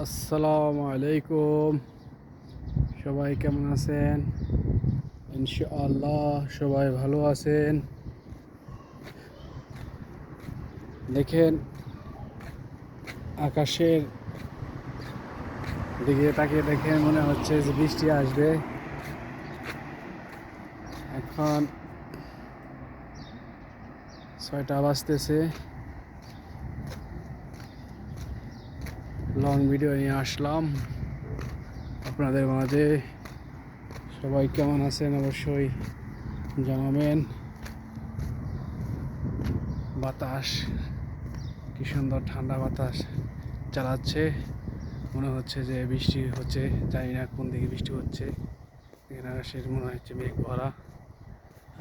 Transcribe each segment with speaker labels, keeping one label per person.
Speaker 1: আসসালামু আলাইকুম সবাই কেমন আছেন? ইনশাআল্লাহ সবাই ভালো আছেন। দেখেন, আকাশের দিকে তাকিয়ে দেখেন মনে হচ্ছে যে বৃষ্টি আসবে। এখন ছয়টা বাজতেছে। লং ভিডিও নিয়ে আসলাম। আপনাদের মাঝে সবাই কেমন আছেন অবশ্যই জানাবেন। বাতাস, কি সুন্দর ঠান্ডা বাতাস চালাচ্ছে। মনে হচ্ছে যে বৃষ্টি হচ্ছে, জানি না কোন দিকে বৃষ্টি হচ্ছে। এখানে আকাশের মনে হচ্ছে মেঘ ভরা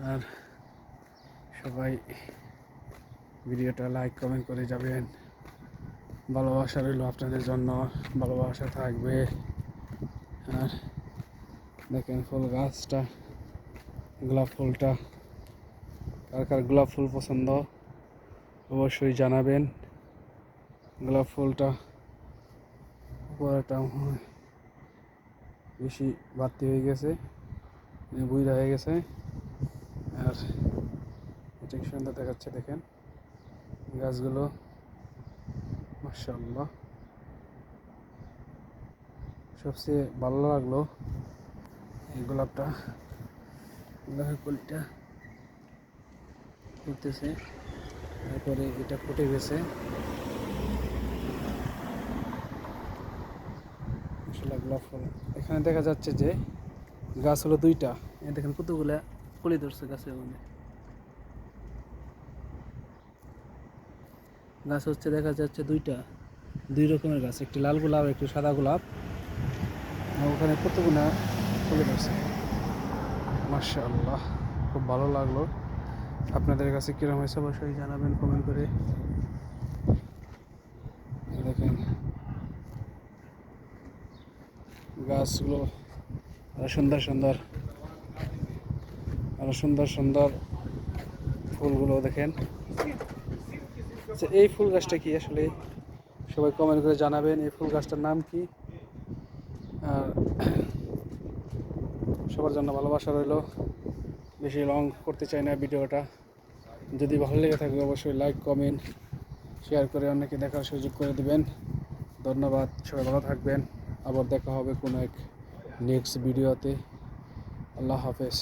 Speaker 1: আর সবাই ভিডিওটা লাইক কমেন্ট করে যাবেন। ভালোবাসা রইল আপনাদের জন্য, ভালোবাসা থাকবে। আর দেখেন ফুল গাছটা, গোলাপ ফুলটা, কার কার গোলাপ ফুল পছন্দ অবশ্যই জানাবেন। গোলাপ ফুলটা উপরেটা মনে বেশি বাড়তি হয়ে গেছে বুইরা হয়ে গেছে। আর এটা সুন্দর দেখাচ্ছে, দেখেন গাছগুলো। মাশাআল্লাহ। সবচেয়ে ভালো লাগল এই গোলাপটা। গোলাপের কলিটা ফুটতেছে, তারপরে এটা ফুটে গেছে। গোলাপ ফুল। এখানে দেখা যাচ্ছে যে গাছ হলো দুইটা। দেখেন কতগুলা কলি ধরছে গাছের মধ্যে। গাছ হচ্ছে, দেখা যাচ্ছে দুইটা। দুই রকমের গাছ, একটি লাল গোলাপ, একটি সাদা গোলাপ। ওখানে কতগুলা ফুলে ধরছে মাশাআল্লাহ, খুব ভালো লাগল। আপনাদের কাছে কীরকম হয়েছে অবশ্যই জানাবেন কমেন্ট করে। দেখেন, গাছগুলো আরও সুন্দর সুন্দর, আরও সুন্দর সুন্দর ফুলগুলো দেখেন। আচ্ছা এই ফুল গাছটা কি আসলে সবাই কমেন্ট করে জানাবেন, এই ফুল গাছটার নাম কি? আর সবার জন্য ভালোবাসা রইল। বেশি লং করতে চাই না ভিডিওটা। যদি ভালো লেগে থাকে অবশ্যই লাইক কমেন্ট শেয়ার করে অনেকে দেখার সুযোগ করে দিবেন। ধন্যবাদ, সবাই ভালো থাকবেন। আবার দেখা হবে কোনো এক নেক্সট ভিডিওতে আল্লাহ হাফেজ।